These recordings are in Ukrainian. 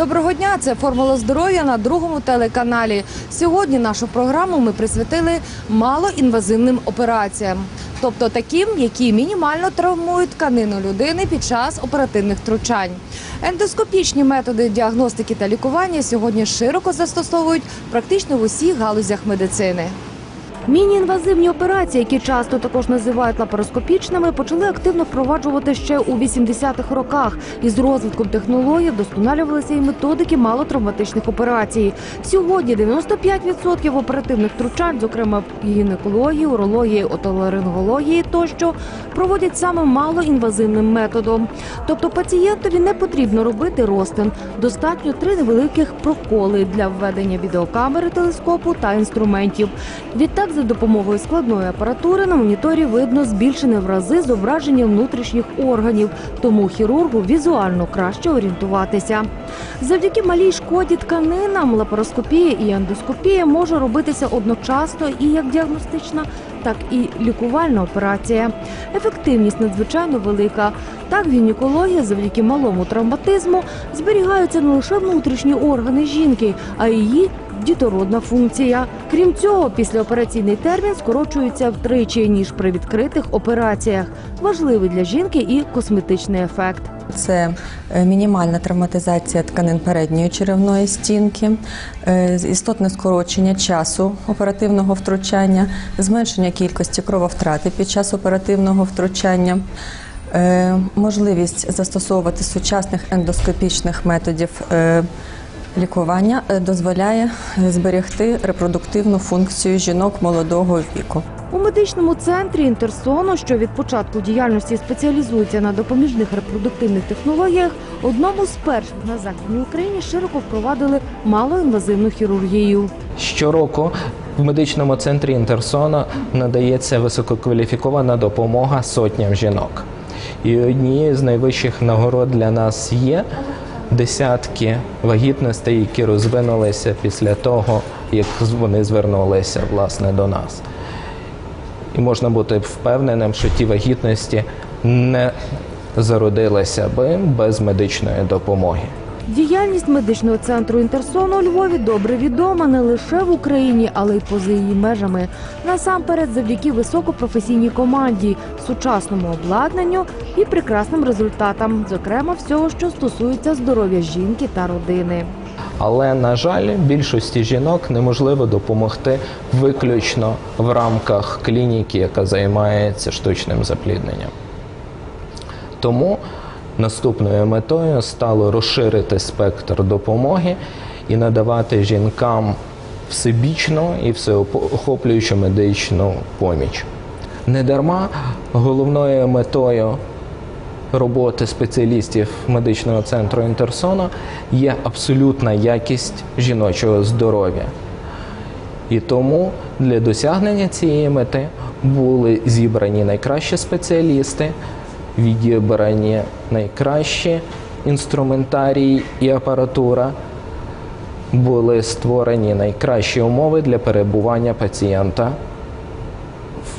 Доброго дня! Це формула здоров'я на другому телеканалі. Сьогодні нашу програму ми присвятили малоінвазивним операціям, тобто таким, які мінімально травмують тканину людини під час оперативних втручань. Ендоскопічні методи діагностики та лікування сьогодні широко застосовують практично в усіх галузях медицини. Міні-інвазивні операції, які часто також називають лапароскопічними, почали активно впроваджувати ще у 80-х роках. З розвитком технологій вдосконалювалися і методики малотравматичних операцій. Сьогодні 95% оперативних втручань, зокрема в гінекології, урології, отоларингології тощо, проводять саме малоінвазивним методом. Тобто пацієнтові не потрібно робити розтин. Достатньо три невеликих проколи для введення відеокамери, телескопу та інструментів. Відтак, за допомогою складної апаратури на моніторі видно збільшене в рази зображення внутрішніх органів, тому хірургу візуально краще орієнтуватися. Завдяки малій шкоді тканинам лапароскопія і ендоскопія може робитися одночасно і як діагностична, так і лікувальна операція. Ефективність надзвичайно велика. Так, в гінекології завдяки малому травматизму зберігаються не лише внутрішні органи жінки, а її дітородна функція. Крім цього, післяопераційний термін скорочується втричі ніж при відкритих операціях. Важливий для жінки і косметичний ефект. Це е, мінімальна травматизація тканин передньої черевної стінки, е, істотне скорочення часу оперативного втручання, зменшення кількості крововтрати під час оперативного втручання. е, Можливість застосовувати сучасних ендоскопічних методів лікування е, дозволяє зберегти репродуктивну функцію жінок молодого віку. У медичному центрі Інтерсону, що від початку діяльності спеціалізується на допоміжних репродуктивних технологіях, одному з перших на західній Україні широко впровадили малоінвазивну хірургію. Щороку в медичному центрі Інтерсона надається висококваліфікована допомога сотням жінок. І однією з найвищих нагород для нас є десятки вагітностей, які розвинулися після того, як вони звернулися власне до нас. І можна бути впевненим, що ті вагітності не зародилися би без медичної допомоги. Діяльність медичного центру Інтерсону у Львові добре відома не лише в Україні, але й поза її межами. Насамперед, завдяки високопрофесійній команді, сучасному обладнанню і прекрасним результатам, зокрема всього, що стосується здоров'я жінки та родини. Але на жаль, більшості жінок неможливо допомогти виключно в рамках клініки, яка займається штучним заплідненням. Тому наступною метою стало розширити спектр допомоги і надавати жінкам всебічну і всеохоплюючу медичну поміч. Недарма головною метою роботи спеціалістів медичного центру Інтерсона є абсолютна якість жіночого здоров'я. І тому для досягнення цієї мети були зібрані найкращі спеціалісти, відібрані найкращі інструментарій і апаратура, були створені найкращі умови для перебування пацієнта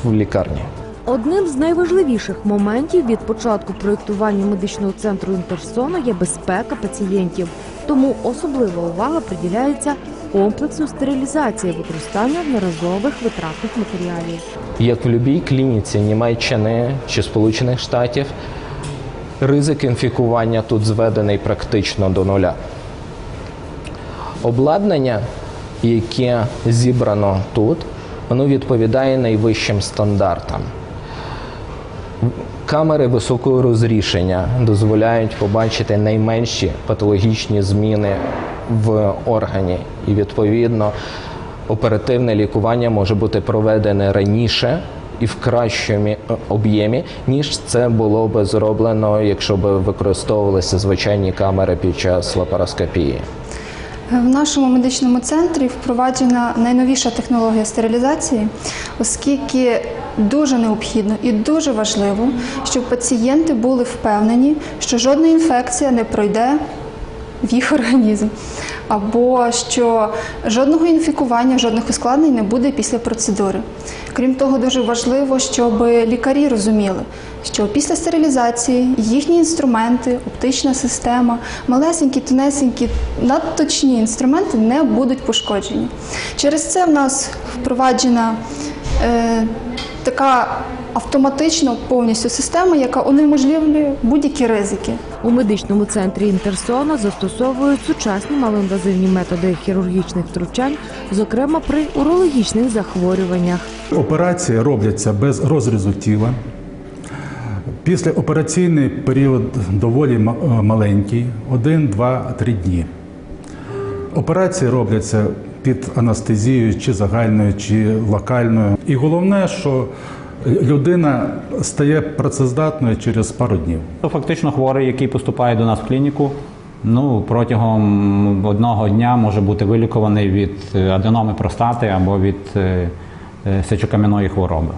в лікарні. Одним з найважливіших моментів від початку проєктування медичного центру Інтерсону є безпека пацієнтів. Тому особлива увага приділяється комплексу стерилізації використання одноразових витратних матеріалів. Як в будь-якій клініці Німеччини чи Сполучених Штатів, ризик інфікування тут зведений практично до нуля. Обладнання, яке зібрано тут, воно відповідає найвищим стандартам. Камери високого розрішення дозволяють побачити найменші патологічні зміни в органі, і відповідно оперативне лікування може бути проведене раніше і в кращому е, об'ємі, ніж це було би зроблено, якщо б використовувалися звичайні камери під час лапароскопії. В нашому медичному центрі впроваджена найновіша технологія стерилізації, оскільки дуже необхідно і дуже важливо, щоб пацієнти були впевнені, що жодна інфекція не пройде в їх організм, або що жодного інфікування, жодних ускладнень не буде після процедури. Крім того, дуже важливо, щоб лікарі розуміли, що після стерилізації їхні інструменти, оптична система, малесенькі, тонесенькі, надточні інструменти не будуть пошкоджені. Через це в нас впроваджена е, така автоматично повністю система, яка унеможливлює будь-які ризики. У медичному центрі Інтерсона застосовують сучасні малоінвазивні методи хірургічних втручань, зокрема при урологічних захворюваннях. Операції робляться без розрізу тіла. Післяопераційний період доволі е, маленький 1, 2, 3 дні. Операції робляться під анестезією чи загальною, чи локальною. І головне, що людина стає працездатною через пару днів. Фактично хворий, який поступає до нас в клініку, ну протягом одного дня може бути вилікуваний від е, аденоми простати або від е, е, сечокам'яної хвороби.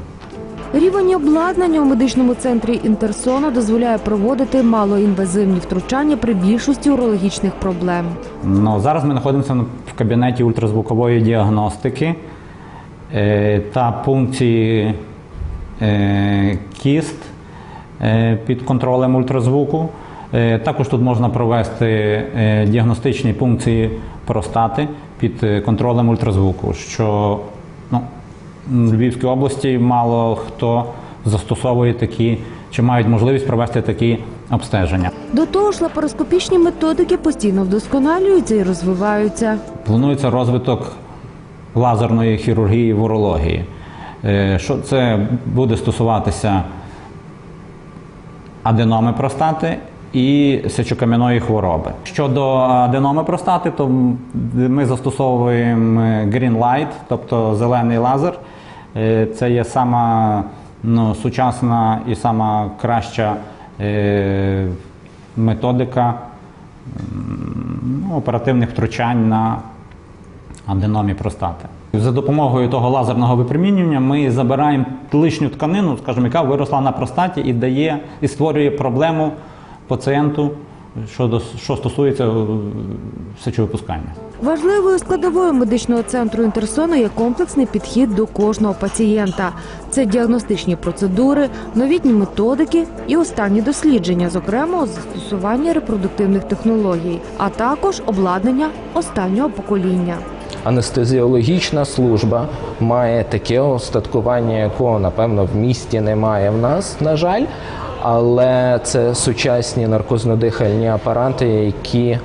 Рівень обладнання у медичному центрі Інтерсона дозволяє проводити малоінвазивні втручання при більшості урологічних проблем. Ну, зараз ми знаходимося в кабінеті ультразвукової діагностики е, та пункції е, кіст е, під контролем ультразвуку. Також тут можна провести діагностичні пункції простати під контролем ультразвуку, що Львівській області мало хто застосовує такі чи мають можливість провести такі обстеження. До того ж, лапароскопічні методики постійно вдосконалюються і розвиваються. Планується розвиток лазерної хірургії в урології. Е, Що це буде стосуватися аденоми простати і сечокам'яної хвороби. Щодо аденоми простати, то ми застосовуємо Green Light, тобто зелений лазер. Е, Це є сама ну, сучасна і сама краща е, методика ну, оперативних втручань на аденомі простати. За допомогою того лазерного випромінювання ми забираємо лишню тканину, скажімо, яка виросла на простаті і дає і створює проблему пацієнту, що, що стосується е, сечовипускання. Важливою складовою медичного центру Інтерсона є комплексний підхід до кожного пацієнта. Це діагностичні процедури, новітні методики і останні дослідження, зокрема у застосуванні репродуктивних технологій, а також обладнання останнього покоління. Анестезіологічна служба має таке остаткування, якого напевно в місті немає в нас, на жаль. Але це сучасні наркознодихальні апарати, які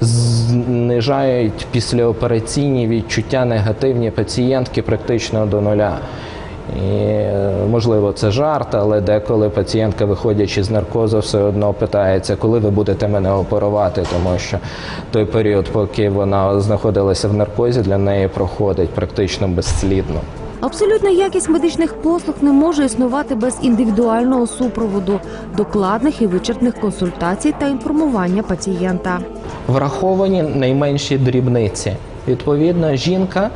знижають післяопераційні відчуття негативні пацієнтки практично до нуля. І можливо це жарт, але деколи пацієнтка, виходячи з наркозу, все одно питається, коли ви будете мене оперувати, тому що той період, поки вона знаходилася в наркозі, для неї проходить практично безслідно. Абсолютна якість медичних послуг не може існувати без індивідуального супроводу, докладних і вичерпних консультацій та інформування пацієнта. Враховані найменші дрібниці. Відповідно, жінка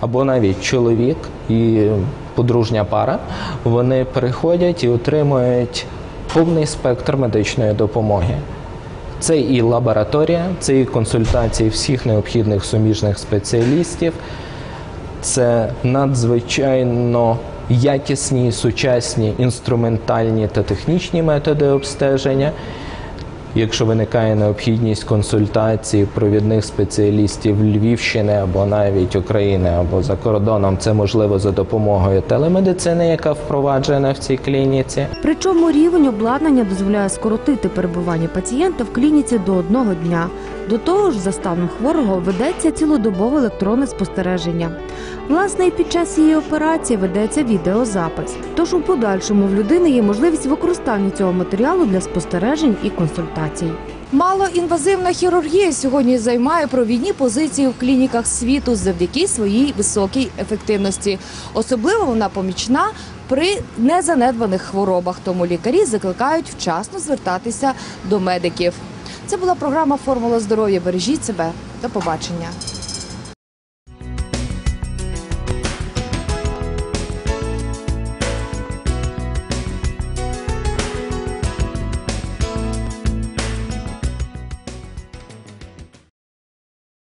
або навіть чоловік і подружня пара вони приходять і отримують повний спектр медичної допомоги. Це і лабораторія, це і консультації всіх необхідних суміжних спеціалістів, це надзвичайно якісні, сучасні інструментальні та технічні методи обстеження. Якщо виникає необхідність консультації провідних спеціалістів Львівщини або навіть України або за кордоном, це можливо за допомогою телемедицини, яка впроваджена в цій клініці. Причому рівень обладнання дозволяє скоротити перебування пацієнта в клініці до одного дня. До того ж, за станом хворого ведеться цілодобове електронне спостереження. Власне, і під час її операції ведеться відеозапис. Тож у подальшому в людини є можливість використання цього матеріалу для спостережень і консультацій. Малоінвазивна хірургія сьогодні займає провідні позиції в клініках світу завдяки своїй високій ефективності. Особливо вона помічна при незанедбаних хворобах. Тому лікарі закликають вчасно звертатися до медиків. Це була програма Формула здоров'я. Бережіть себе. До побачення.